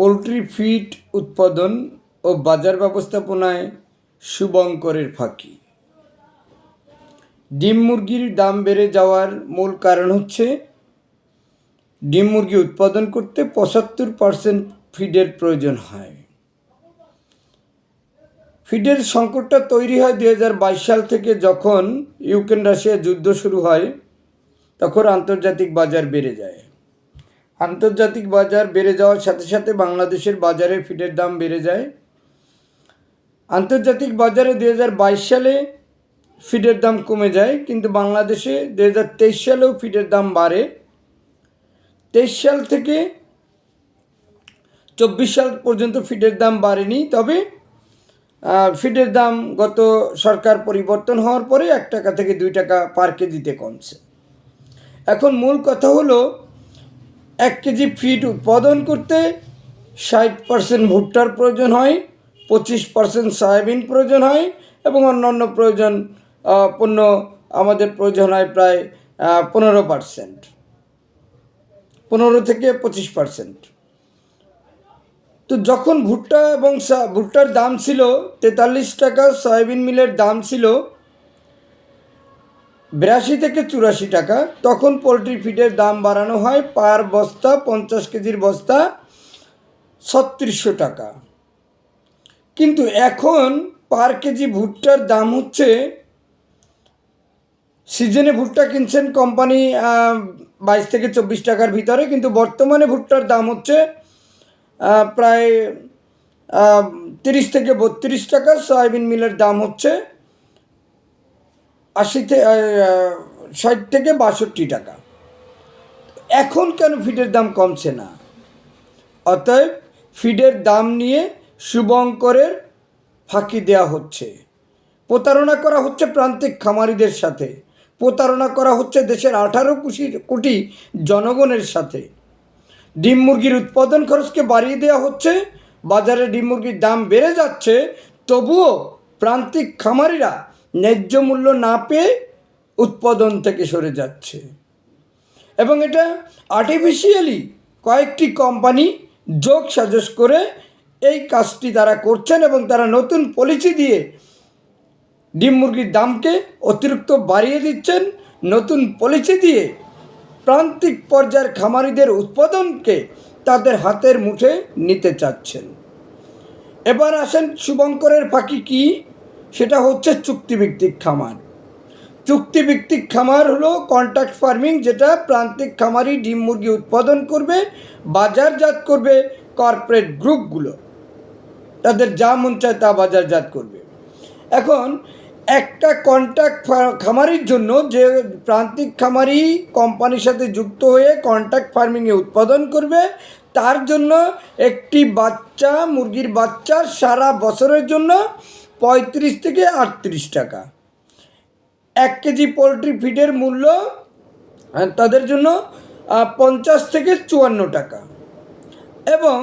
Poultry feed উৎপাদন ও বাজার ব্যবস্থাপনায় শুভঙ্করের ফাঁকি। ডিম মুরগির দাম বেড়ে যাওয়ার মূল কারণ হচ্ছে, ডিম মুরগি উৎপাদন করতে পঁচাত্তর পার্সেন্ট ফিডের প্রয়োজন হয়। ফিডের সংকটটা তৈরি হয় দু হাজার বাইশ সাল থেকে যখন ইউক্রেন রাশিয়া যুদ্ধ শুরু হয়, তখন আন্তর্জাতিক বাজার বেড়ে যায়। আন্তর্জাতিক বাজার বেড়ে যাওয়ার সাথে সাথে বাংলাদেশের বাজারে ফিডের দাম বেড়ে যায়। আন্তর্জাতিক বাজারে দু হাজার বাইশ সালে ফিডের দাম কমে যায়, কিন্তু বাংলাদেশে দু হাজার তেইশ সালেও ফিডের দাম বাড়ে। তেইশ সাল থেকে চব্বিশ সাল পর্যন্ত ফিডের দাম বাড়েনি, তবে ফিডের দাম গত সরকার পরিবর্তন হওয়ার পরে এক টাকা থেকে দুই টাকা পার কেজিতে কমছে। এখন মূল কথা হলো এক কেজি ফিড উৎপাদন করতে ষাট পার্সেন্ট ভুট্টার প্রয়োজন হয়, পঁচিশ পার্সেন্ট সয়াবিন প্রয়োজন হয় এবং অন্যান্য প্রয়োজন পণ্য আমাদের প্রয়োজন হয় প্রায় পনেরো পার্সেন্ট। পনেরো থেকে পঁচিশ পার্সেন্ট। তো যখন ভুট্টা এবং ভুট্টার দাম ছিল তেতাল্লিশ টাকা, সয়াবিন মিলের দাম ছিল বিরাশি থেকে চুরাশি টাকা। তখন পোলট্রি ফিডের দাম বাড়ানো হয় পার বস্তা পঞ্চাশ কেজির বস্তা ছত্রিশশো টাকা। কিন্তু এখন পার কেজি ভুট্টার দাম হচ্ছে, সিজনে ভুট্টা কিনছেন কোম্পানি বাইশ থেকে চব্বিশ টাকার ভিতরে, কিন্তু বর্তমানে ভুট্টার দাম হচ্ছে প্রায় তিরিশ থেকে বত্রিশ টাকা। সয়াবিন মিলের দাম হচ্ছে আশি ষাট থেকে বাষট্টি টাকা। এখন কেন ফিডের দাম কমছে না? অতএব ফিডের দাম নিয়ে শুভঙ্করের ফাঁকি দেওয়া হচ্ছে। প্রতারণা করা হচ্ছে প্রান্তিক খামারিদের সাথে। প্রতারণা করা হচ্ছে দেশের আঠারো কোটি কোটি জনগণের সাথে। ডিম মুরগির উৎপাদন খরচকে বাড়িয়ে দেওয়া হচ্ছে। বাজারে ডিম মুরগির দাম বেড়ে যাচ্ছে। তবুও প্রান্তিক খামারিরা ন্যায্য মূল্য না পেয়ে উৎপাদন থেকে সরে যাচ্ছে। এবং এটা আর্টিফিশিয়ালি কয়েকটি কোম্পানি যোগ সাজস করে এই কাজটি তারা করছেন এবং তারা নতুন পলিসি দিয়ে ডিম মুরগির দামকে অতিরিক্ত বাড়িয়ে দিচ্ছেন। নতুন পলিসি দিয়ে প্রান্তিক পর্যায়ের খামারিদের উৎপাদনকে তাদের হাতের মুঠে নিতে চাচ্ছেন। এবার আসেন শুভঙ্করের ফাঁকি কি? সেটা হচ্ছে চুক্তিভিত্তিক খামার। চুক্তিভিত্তিক খামার হলো কন্ট্রাক্ট ফার্মিং যেটা প্রান্তিক খামারি ডিম মুরগি উৎপাদন করবে, বাজারজাত করবে কর্পোরেট গ্রুপগুলো তাদের যা মন চায় তা বাজারজাত করবে। এখন একটা কন্ট্রাক্ট খামারির জন্য যে প্রান্তিক খামারি কোম্পানির সাথে যুক্ত হয়ে কন্ট্রাক্ট ফার্মিংয়ে উৎপাদন করবে, তার জন্য একটি বাচ্চা, মুরগির বাচ্চার সারা বছরের জন্য পঁয়ত্রিশ থেকে আটত্রিশ টাকা। এক কেজি পোলট্রি ফিডের মূল্য তাদের জন্য পঞ্চাশ থেকে চুয়ান্ন টাকা। এবং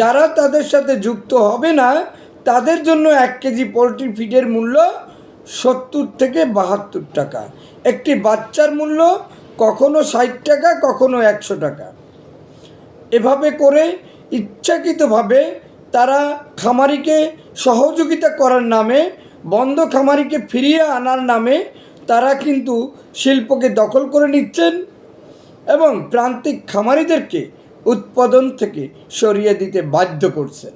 যারা তাদের সাথে যুক্ত হবে না, তাদের জন্য এক কেজি পোলট্রি ফিডের মূল্য সত্তর থেকে বাহাত্তর টাকা। একটি বাচ্চার মূল্য কখনো ষাট টাকা, কখনো একশো টাকা। এভাবে করে ইচ্ছাকৃতভাবে তারা খামারিকে সহযোগিতা করার নামে, বন্ধ খামারিকে ফিরিয়ে আনার নামে তারা কিন্তু শিল্পকে দখল করে নিচ্ছেন এবং প্রান্তিক খামারিদেরকে উৎপাদন থেকে সরিয়ে দিতে বাধ্য করছেন।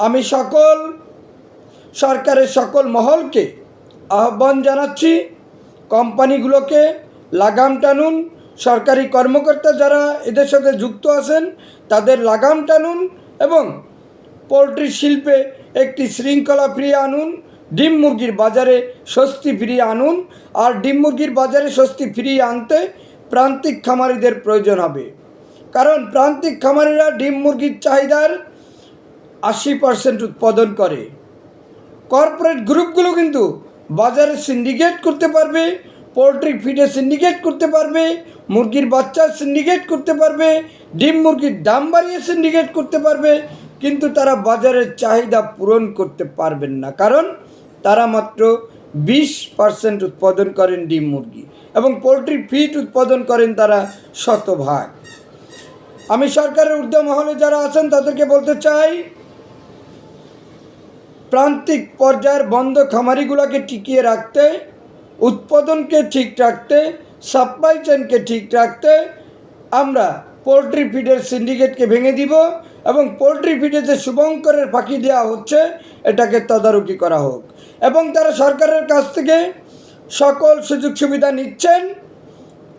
আমি সকল, সরকারের সকল মহলকে আহ্বান জানাচ্ছি, কোম্পানিগুলোকে লাগাম টানুন, সরকারি কর্মকর্তা যারা এদের সাথে যুক্ত আছেন তাদের লাগাম টানুন এবং পোলট্রি শিল্পে একটি শৃঙ্খলা ফিরিয়ে আনুন, ডিম মুরগির বাজারে স্বস্তি ফিরিয়ে আনুন, আর ডিম মুরগির বাজারে স্বস্তি ফিরিয়ে আনতে প্রান্তিক খামারিদের প্রয়োজন হবে। কারণ প্রান্তিক খামারিরা ডিম মুরগির চাহিদার আশি পার্সেন্ট উৎপাদন করে। কর্পোরেট গ্রুপগুলো কিন্তু বাজারে সিন্ডিকেট করতে পারবে, পোলট্রি ফিডে সিন্ডিকেট করতে পারবে, মুরগির বাচ্চা সিন্ডিকেট করতে পারবে, ডিম মুরগির দাম বাড়িয়ে সিন্ডিকেট করতে পারবে কিন্তু তারা বাজারের চাহিদা পূরণ করতে পারবেন না। কারণ তারা মাত্র বিশ পার্সেন্ট উৎপাদন করেন ডিম মুরগি এবং পোলট্রি ফিড উৎপাদন করেন তারা শতভাগ। আমি সরকারের ঊর্ধ্ব মহলে যারা আছেন তাদেরকে বলতে চাই, প্রান্তিক পর্যায়ের বন্ধ খামারিগুলোকে টিকিয়ে রাখতে, উৎপাদনকে ঠিক রাখতে সাপ্লাই চেনকে ঠিক রাখতে আমরা পোলট্রি ফিডের সিন্ডিকেটকে ভেঙে দিব এবং পোলট্রি ফিডে যে শুভঙ্করের ফাঁকি দেওয়া হচ্ছে, এটাকে তদারকি করা হোক। এবং তারা সরকারের কাছ থেকে সকল সুযোগ সুবিধা নিচ্ছেন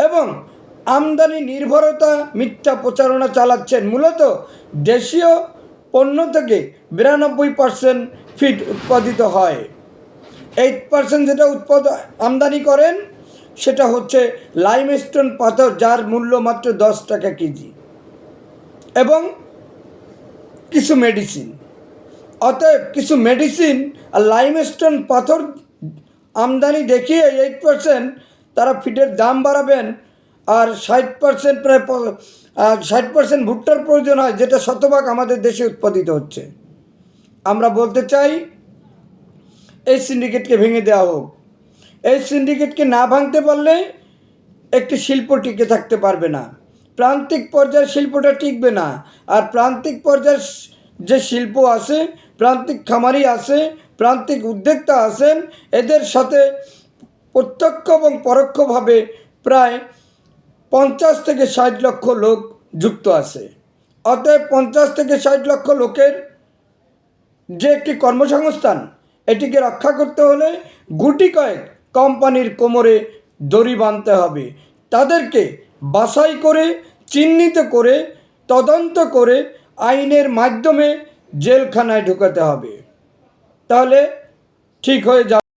এবং আমদানি নির্ভরতা মিথ্যা প্রচারণা চালাচ্ছেন। মূলত দেশীয় পণ্য থেকে বিরানব্বই পার্সেন্ট ফিট উৎপাদিত হয়। এইট পার্সেন্ট যেটা উৎপাদ, আমদানি করেন সেটা হচ্ছে লাইমস্টোন পাথর যার মূল্য মাত্র দশ টাকা কেজি। এবং কিছু মেডিসিন অতএব কিছু মেডিসিন আর লাইমস্টোন পাথর আমদানি দেখিয়ে এইট পার্সেন্ট তারা ফিটের দাম বাড়াবেন আর ষাট পার্সেন্ট প্রায় ষাট পার্সেন্ট ভুট্টার প্রয়োজন হয় যেটা শতভাগ আমাদের দেশে উৎপাদিত হচ্ছে। আমরা বলতে চাই, এই সিন্ডিকেটকে ভেঙে দেওয়া হোক। এই সিন্ডিকেটকে না ভাঙতে পারলে একটি শিল্প টিকে থাকতে পারবে না। প্রান্তিক পর্যায়ের শিল্পটা টিকবে না। আর প্রান্তিক পর্যায়ের যে শিল্প আছে, প্রান্তিক খামারি আছে, প্রান্তিক উদ্যোক্তা আছেন, এদের সাথে প্রত্যক্ষ এবং পরোক্ষভাবে প্রায় পঞ্চাশ থেকে ষাট লক্ষ লোক যুক্ত আছে। অতএব পঞ্চাশ থেকে ষাট লক্ষ লোকের যে একটি কর্মসংস্থান, এটিকে রক্ষা করতে হলে গুটি কয়েক কোম্পানির কোমরে দড়ি বাঁধতে হবে। তাদেরকে বাছাই করে, চিহ্নিত করে, তদন্ত করে আইনের মাধ্যমে জেলখানায় ঢুকাতে হবে। তাহলে ঠিক হয়ে যাবে।